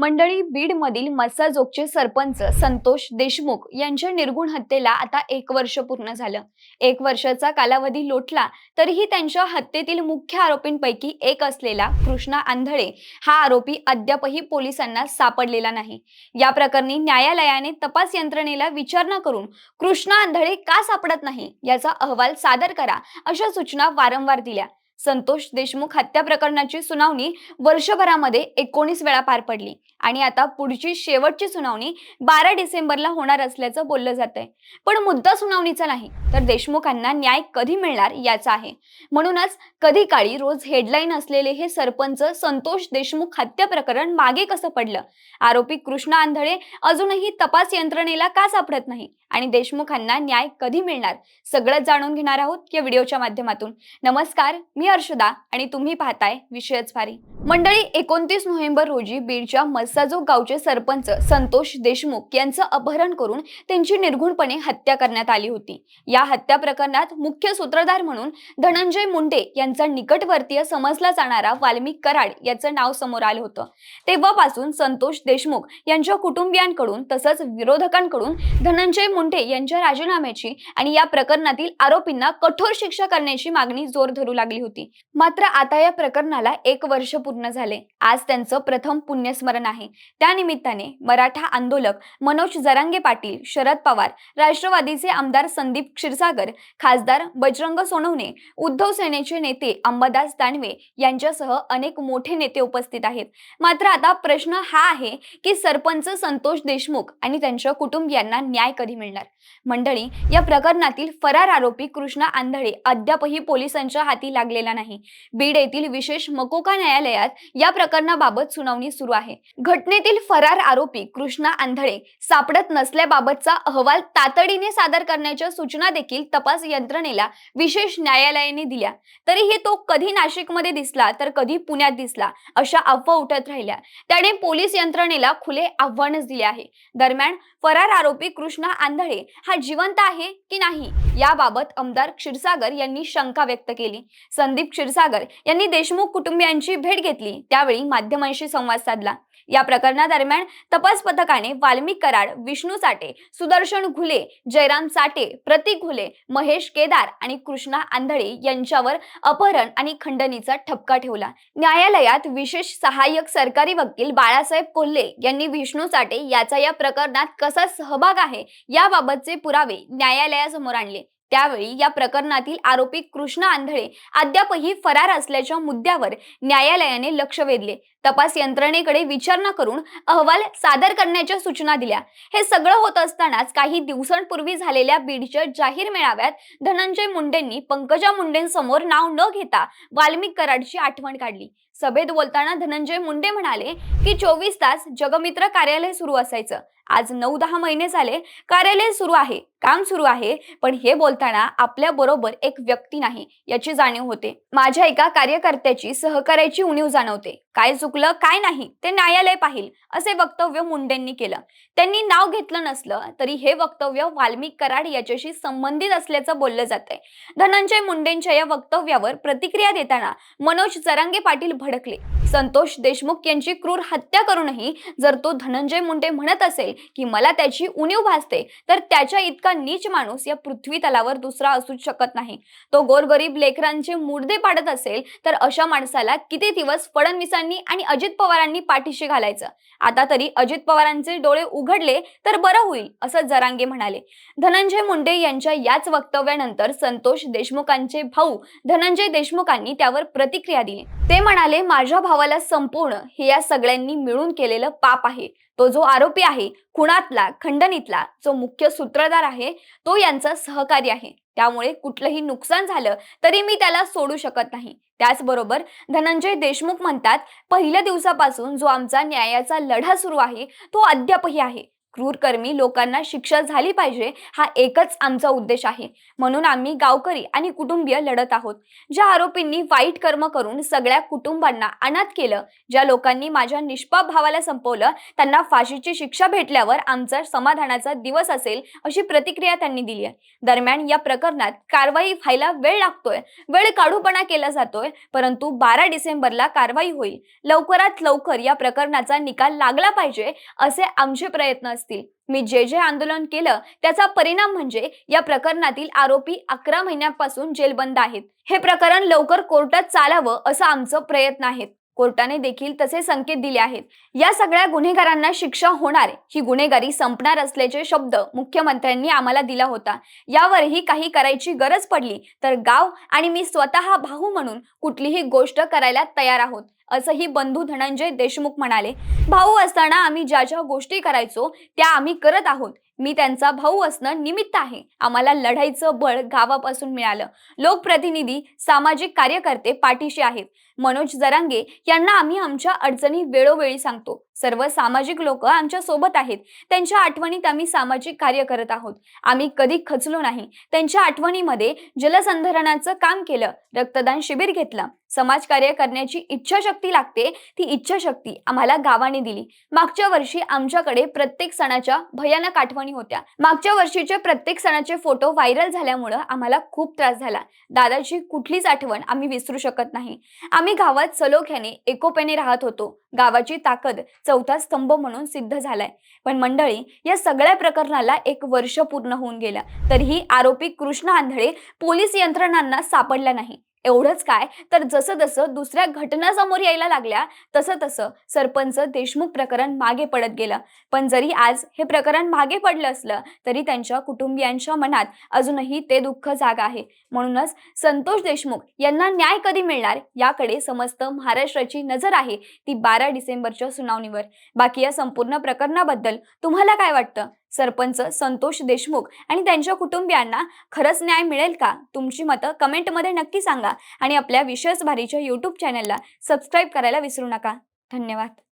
मंडळी बीडमधील मस्साजोगचे सरपंच संतोष देशमुख यांच्या निर्गुण हत्येला आता एक वर्ष पूर्ण झालं. एक वर्षाचा कालावधी लोटला तरीही त्यांच्या हत्येतील मुख्य आरोपींपैकी एक असलेला कृष्णा आंधळे हा आरोपी अद्यापही पोलिसांना सापडलेला नाही. या प्रकरणी न्यायालयाने तपास यंत्रणेला विचारणा करून कृष्णा आंधळे का सापडत नाही याचा अहवाल सादर करा अशा सूचना वारंवार दिल्या. संतोष देशमुख हत्या प्रकरणाची सुनावणी वर्षभरामध्ये एकोणीस वेळा पार पडली. आणि आता पुढची शेवटची सुनावणी बारा डिसेंबरला होणार असल्याचं बोललं जात आहे पण मुद्दा सुनावणीचा नाही तर देशमुखांना न्याय कधी मिळणार याचा आहे. म्हणूनच कधी काळी रोज हेडलाईन असलेले हे सरपंच संतोष देशमुख हत्या प्रकरण मागे कसं पडलं? आरोपी कृष्णा आंधळे अजूनही तपास यंत्रणेला का सापडत नाही? आणि देशमुखांना न्याय कधी मिळणार? सगळं जाणून घेणार आहोत या व्हिडिओच्या माध्यमातून. नमस्कार मी अर्षदा आणि तुम्ही पाहताय विषयच भारी मंडळी एकोणतीस नोव्हेंबर रोजी बीडच्या मस्साजो गावचे सरपंच संतोष देशमुख यांचं अपहरण करून त्यांची निर्घुणपणे हत्या करण्यात आली होती. या हत्या प्रकरणात मुख्य सूत्रधार म्हणून धनंजय मुंडे यांचा निकटवर्तीय समजला जाणारा वाल्मिक कराड याचं नाव समोर आलं होतं. तेव्हापासून संतोष देशमुख यांच्या कुटुंबियांकडून तसंच विरोधकांकडून धनंजय मुंडे यांच्या राजीनाम्याची आणि या प्रकरणातील आरोपींना कठोर शिक्षा करण्याची मागणी जोर धरू लागली होती. मात्र आता या प्रकरणाला एक वर्ष पूर्ण झाले. आज त्यांचं प्रथम पुण्यस्मरण आहे. त्यानिमित्ताने मराठा आंदोलक मनोज जरांगे पाटील शरद पवार राष्ट्रवादीचे आमदार संदीप क्षीरसागर खासदार बजरंग सोनवणे उद्धव सेनेचे नेते अंबादास दानवे यांच्यासह अनेक मोठे नेते उपस्थित आहेत. मात्र आता प्रश्न हा आहे की सरपंच संतोष देशमुख आणि त्यांच्या कुटुंबियांना न्याय कधी मिळणार. मंडळी या प्रकरणातील फरार आरोपी कृष्णा आंधळे अद्यापही पोलिसांच्या हाती लागलेला नाही. बीड येथील विशेष मकोका न्यायालयात या प्रकरणाबाबत सुनावणी सुरू आहे. घटनेतील फरार आरोपी कृष्णा आंधळे सापडत नसल्याबाबतचा अहवाल तातडीने सादर करण्याच्या सूचना देखील तपास यंत्रणेला विशेष न्यायालयाने दिल्या. तरीही तो कधी नाशिकमध्ये दिसला तर कधी पुण्यात दिसला अशा अफवा उठत राहिल्या. त्याने पोलीस यंत्रणेला खुले आव्हानच दिले आहे. दरम्यान फरार आरोपी कृष्णा आंधळे हा जिवंत आहे की नाही? याबाबत आमदार क्षीरसागर यांनी शंका व्यक्त केली. संदीप क्षीरसागर यांनी देशमुख कुटुंबियांची भेट घेतली. त्यावेळी माध्यमांशी संवाद साधला. या प्रकरणादरम्यान तपास पथकाने वाल्मिक कराड विष्णू साठे सुदर्शन घुले जयराम साठे प्रतीक घुले महेश केदार आणि कृष्णा आंधळे यांच्यावर अपहरण आणि खंडणीचा ठपका ठेवला. न्यायालयात विशेष सहाय्यक सरकारी वकील बाळासाहेब कोल्हे यांनी विष्णू साठे याचा या प्रकरणात कसा सहभाग आहे याबाबतचे पुरावे न्यायालयासमोर आणले. त्यावेळी या प्रकरणातील आरोपी कृष्णा आंधळे अद्यापही फरार असल्याच्या मुद्द्यावर न्यायालयाने लक्ष वेधले. तपास यंत्रणेकडे विचारणा करून अहवाल सादर करण्याच्या सूचना दिल्या. हे सगळं होत असतानाच काही दिवसांपूर्वी झालेल्या बीडच्या जाहीर मेळाव्यात धनंजय मुंडेंनी पंकजा मुंडेंसमोर नाव न घेता वाल्मिक कराडची आठवण काढली. सभेत बोलताना धनंजय मुंडे म्हणाले की चोवीस तास जगमित्र कार्यालय सुरू असायचं. आज नऊ दहा महिने झाले कार्यालय सुरू आहे काम सुरू आहे पण हे बोलताना आपल्या बरोबर एक व्यक्ती नाही याची जाणीव होते. माझ्या एका कार्यकर्त्याची सहकार्याची उणीव जाणवते. काय चुकलं काय नाही ते न्यायालय पाहिल असे वक्तव्य मुंडेंनी केलं. त्यांनी नाव घेतलं नसलं तरी हे वक्तव्य वाल्मिक कराड याच्याशी संबंधित असल्याचं बोललं जात आहे धनंजय मुंडेंच्या या वक्तव्यावर प्रतिक्रिया देताना मनोज जरांगे पाटील भडकले. संतोष देशमुख यांची क्रूर हत्या करूनही जर तो धनंजय मुंडे म्हणत असेल की मला त्याची उणीव भासते तर त्याच्या इतका नीच माणूस या पृथ्वी तलावर दुसरा असू शकत नाही. तो गोरगरीब लेकरांचे मुर्दे पाडत असेल तर अशा माणसाला किती दिवस फडणवीसांनी आणि अजित पवारांनी पाठीशी घालायचं. आता तरी अजित पवारांचे डोळे उघडले तर बरं होईल असं जरांगे म्हणाले. धनंजय मुंडे यांच्या याच वक्तव्यानंतर संतोष देशमुखांचे भाऊ धनंजय देशमुखांनी त्यावर प्रतिक्रिया दिली. ते म्हणाले माझ्या भावाला संपूर्ण हे या सगळ्यांनी मिळून केलेलं पाप आहे. तो जो आरोपी आहे खुणातला खंडणीतला जो मुख्य सूत्रधार आहे तो यांचा सहकारी आहे. त्यामुळे कुठलंही नुकसान झालं तरी मी त्याला सोडू शकत नाही. त्याचबरोबर धनंजय देशमुख म्हणतात पहिल्या दिवसापासून जो आमचा न्यायाचा लढा सुरू आहे तो अद्यापही आहे. क्रूरकर्मी लोकांना शिक्षा झाली पाहिजे हा एकच आमचा उद्देश आहे. म्हणून आम्ही गावकरी आणि कुटुंबीय लढत आहोत. ज्या आरोपींनी वाईट कर्म करून सगळ्या कुटुंबांना अनाथ केलं ज्या लोकांनी माझ्या निष्पाप भावाला संपवलं त्यांना फाशीची शिक्षा भेटल्यावर आमचा समाधानाचा दिवस असेल अशी प्रतिक्रिया त्यांनी दिली आहे. दरम्यान या प्रकरणात कारवाई व्हायला वेळ लागतोय. वेळ काढूपणा केला जातोय परंतु बारा डिसेंबरला कारवाई होईल. लवकरात लवकर या प्रकरणाचा निकाल लागला पाहिजे असे आमचे प्रयत्न असतील. मी जे जे आंदोलन केलं त्याचा परिणाम म्हणजे या प्रकरणातील आरोपी अकरा महिन्यांपासून जेलबंद आहेत. हे प्रकरण लवकर कोर्टात चालावं असं आमचं प्रयत्न आहे. कोर्टाने देखील तसे संकेत दिले आहेत. या सगळ्या गुन्हेगारांना शिक्षा होणार ही गुन्हेगारी संपणार असल्याचे शब्द मुख्यमंत्र्यांनी आम्हाला दिला होता. यावरही काही करायची गरज पडली तर गाव आणि मी स्वतः भाऊ म्हणून कुठलीही गोष्ट करायला तयार आहोत असंही बंधू धनंजय देशमुख म्हणाले. भाऊ असताना आम्ही ज्या ज्या गोष्टी करायचो त्या आम्ही करत आहोत. मी त्यांचा भाऊ असणं निमित्त आहे. आम्हाला लढाईचं बळ गावापासून मिळालं. लोकप्रतिनिधी सामाजिक कार्यकर्ते पाठीशी आहेत. मनोज जरांगे यांना आम्ही आमच्या अडचणी वेळोवेळी सांगतो. सर्व सामाजिक लोक आमच्यासोबत आहेत. त्यांच्या आठवणीत आम्ही सामाजिक कार्य करत आहोत. आम्ही कधी खचलो नाही. त्यांच्या आठवणीमध्ये जलसंधारणाचं काम केलं. रक्तदान शिबिर घेतलं. समाजकार्य करण्याची इच्छाशक्ती लागते. ती इच्छाशक्ती आम्हाला गावाने दिली. मागच्या वर्षी आमच्याकडे प्रत्येक सणाच्या भयानक आठवणी होत्या. मागच्या वर्षीचे प्रत्येक सणाचे फोटो व्हायरल झाल्यामुळं आम्हाला खूप त्रास झाला. दादाची कुठलीच आठवण आम्ही विसरू शकत नाही. आम्ही गावात सलोख्याने एकोप्याने राहत होतो. गावाची ताकद चौथा स्तंभ म्हणून सिद्ध झालाय. पण मंडळी या सगळ्या प्रकरणाला एक वर्ष पूर्ण होऊन गेलं. तरीही आरोपी कृष्ण आंधळे पोलीस यंत्रणांना सापडला नाही. एवढंच काय? तर जसं जसं दुसऱ्या घटना समोर यायला लागल्या तसं तसं सरपंच देशमुख प्रकरण मागे पडत गेलं. पण जरी आज हे प्रकरण मागे पडलं असलं तरी त्यांच्या कुटुंबियांच्या मनात अजूनही ते दुःख जाग आहे. म्हणूनच संतोष देशमुख यांना न्याय कधी मिळणार याकडे समस्त महाराष्ट्राची नजर आहे ती बारा डिसेंबरच्या सुनावणीवर. बाकी या संपूर्ण प्रकरणाबद्दल तुम्हाला काय वाटतं? सरपंच संतोष देशमुख आणि त्यांच्या कुटुंबियांना खरंच न्याय मिळेल का? तुमची मतं कमेंटमध्ये नक्की सांगा आणि आपल्या विशेष भारीच्या यूट्यूब चॅनलला सबस्क्राईब करायला विसरू नका. धन्यवाद.